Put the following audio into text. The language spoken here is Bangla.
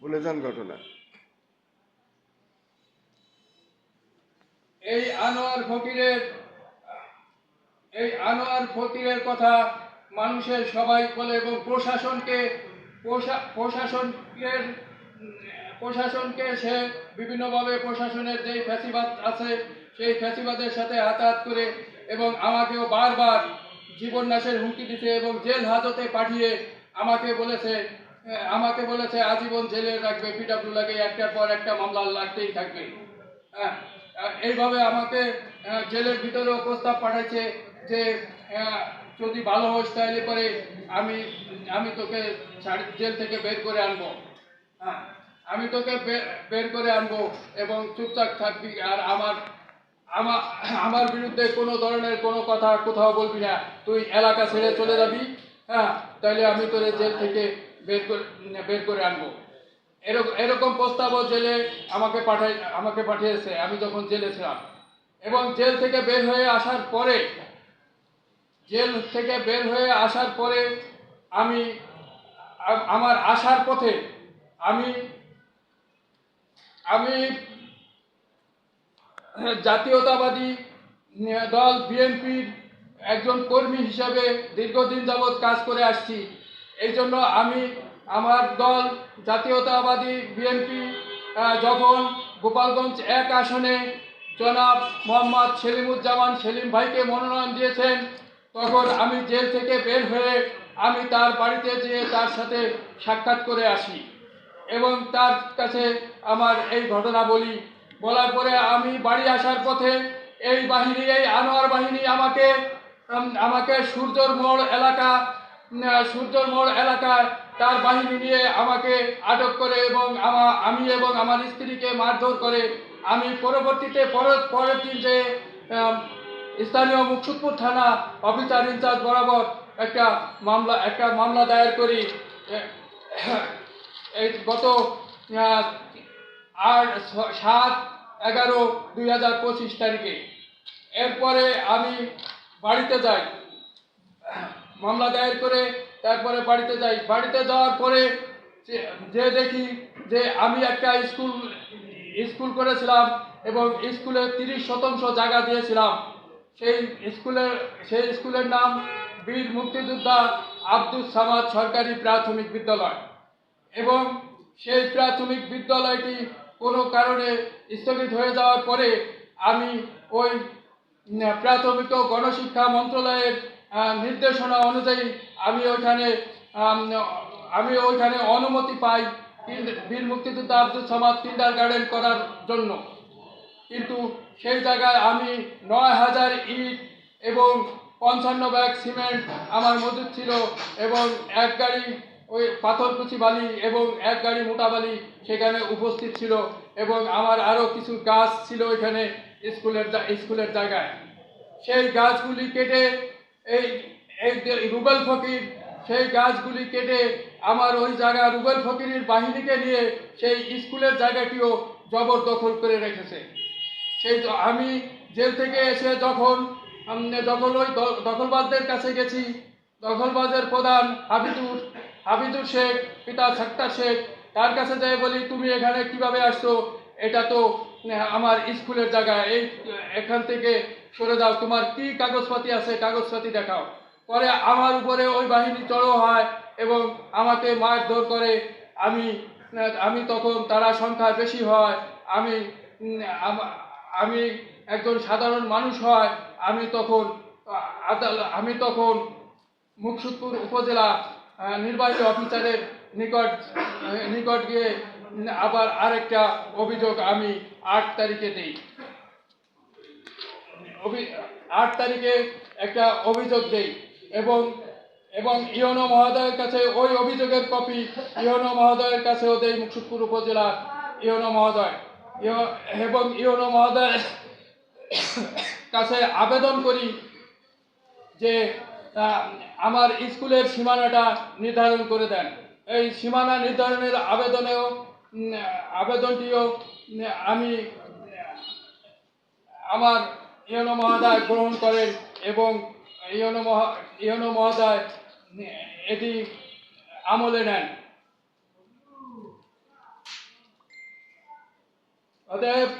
ভুলে যান ঘটনা। এই আনোয়ার ফকিরের, এই আনোয়ার ফকিরের কথা মানুষের সবাই বলে এবং প্রশাসনকে, প্রশা- প্রশাসনকের, প্রশাসনকে সে বিভিন্নভাবে প্রশাসনের যেই ফ্যাসিবাদ আছে, সেই ফ্যাসিবাদের সাথে হাতাহাত করে এবং আমাকেও বারবার জীবন নাশের হুমকি দিতে এবং জেল হাজতে পাঠিয়ে আমাকে বলেছে আমাকে বলেছে আজীবন জেলে রাখবে পিডাব্লিউ লাগে একটার পর একটা মামলা লাগতেই থাকবে। হ্যাঁ, এইভাবে আমাকে জেলের ভিতরেও প্রস্তাব পাঠাচ্ছে যে আহ, যদি ভালো হোস তাহলে পরে আমি আমি তোকে জেল থেকে বের করে আনব। হ্যাঁ আমি তোকে বের করে আনব এবং চুপচাপ থাকবি আর আমার আমার বিরুদ্ধে কোনো ধরনের কোনো কথা কোথাও বলবি না। তুই এলাকা ছেড়ে চলে যাবি। হ্যাঁ তাহলে আমি তোরে জেল থেকে বের করে বের করে আনব। এরকম এরকম প্রস্তাবও জেলে আমাকে পাঠাই, আমাকে পাঠিয়েছে, আমি যখন জেলে ছিলাম। এবং জেল থেকে বের হয়ে আসার পরে, জেল থেকে বের হয়ে আসার পরে আমি আমার আসার পথে আমি আমি জাতীয়তাবাদী দল, বিএনপির একজন কর্মী হিসাবে দীর্ঘদিন যাবৎ কাজ করে আসছি। এই জন্য আমি আমার দল, জাতীয়তাবাদী বিএনপি যখন গোপালগঞ্জ এক আসনে জনাব মোহাম্মদ সেলিমুজ্জামান সেলিম ভাইকে মনোনয়ন দিয়েছেন। তখন আমি জেল থেকে বের হয়ে আমি তার বাড়িতে যেয়ে তার সাথে সাক্ষাৎ করে আসি এবং তার কাছে আমার এই ঘটনা বলি। বলার পরে আমি বাড়ি আসার পথে এই বাহিনী, এই আনোয়ার বাহিনী আমাকে আমাকে সূর্যর মোড় এলাকা উম, সূর্যর মোড় এলাকায় তার বাহিনী নিয়ে আমাকে আটক করে এবং আমা আমি এবং আমার স্ত্রীকে মারধর করে আমি পরবর্তীতে পরের পরের দিন যে স্থানীয় মুকসুদপুর থানা অফিসার ইনচার্জ বরাবর একটা মামলা একটা মামলা দায়ের করি। এই গত আর সাত এগারো দুই হাজার পঁচিশ তারিখে। এরপরে আমি বাড়িতে যাই মামলা দায়ের করে তারপরে বাড়িতে যাই। বাড়িতে যাওয়ার পরে যে- দেখি যে আমি একটা স্কুল স্কুল করেছিলাম এবং স্কুলে তিরিশ শতাংশ জায়গা দিয়েছিলাম। সেই স্কুলের সেই স্কুলের নাম বীর মুক্তিযোদ্ধা আব্দুল সামাদ সরকারি প্রাথমিক বিদ্যালয়। এবং সেই প্রাথমিক বিদ্যালয়টি কোনো কারণে স্থগিত হয়ে যাওয়ার পরে আমি ওই প্রাথমিক ও গণশিক্ষা মন্ত্রণালয়ের নির্দেশনা অনুযায়ী আমি ওইখানে আমি ওইখানে অনুমতি পাই বীর মুক্তিযোদ্ধা আব্দুল সামাদ কিন্ডার গার্ডেন করার জন্য। কিন্তু সেই জায়গায় আমি নয় হাজার ইট এবং পঞ্চান্ন ব্যাগ সিমেন্ট আমার মজুদ ছিল এবং এক গাড়ি ওই পাথরকুচি বালি এবং এক গাড়ি মোটা বালি সেখানে উপস্থিত ছিল এবং আমার আরও কিছু গাছ ছিল ওইখানে। স্কুলের স্কুলের জায়গায়। সেই গাছগুলি কেটে এই রুবেল ফকির, সেই গাছগুলি কেটে আমার ওই জায়গা রুবেল ফকিরের বাহিনীকে নিয়ে সেই স্কুলের জায়গাটিও জবরদখল করে রেখেছে। সেই আমি জেল থেকে এসে যখন যখন ওই দ- দখলবাজদের কাছে গেছি, দখলবাজের প্রধান হাবিদুর হাবিদুর শেখ, পিতা সাক্তার শেখ, তার কাছে যাই বলি, তুমি এখানে কীভাবে আসছো? এটা তো আমার স্কুলের জায়গায় এই, এখান থেকে সরে যাও, তোমার কি কাগজপাতি আছে কাগজপাতি দেখাও। পরে আমার উপরে ওই বাহিনী চড়ো হয় এবং আমাকে মারধর করে। আমি আমি তখন তারা সংখ্যা বেশি হয়, আমি আমি একজন সাধারণ মানুষ হয়, আমি তখন আমি তখন মুকসুদপুর উপজেলা নির্বাহী অফিসারের নিকট নিকট গিয়ে আবার আরেকটা অভিযোগ আমি আট তারিখে দিই। আট তারিখে একটা অভিযোগ দেই এবং এবং ইয়নো মহোদয়ের কাছে ওই অভিযোগের কপি ইয়নো মহোদয়ের কাছেও দেই মুকসুদপুর উপজেলা ইয়নো মহোদয়। এবং ইয়নো মহোদয়ের কাছে আবেদন করি যে আমার স্কুলের সীমানাটা নির্ধারণ করে দেন। এই সীমানা নির্ধারণের আবেদনেও আবেদনটিও, আমি, আমার ইয়নো মহাদায় গ্রহণ করেন এবং ইয়নো মহা ইয়নো মহাদায়, এটি আমলে নেন। অতএব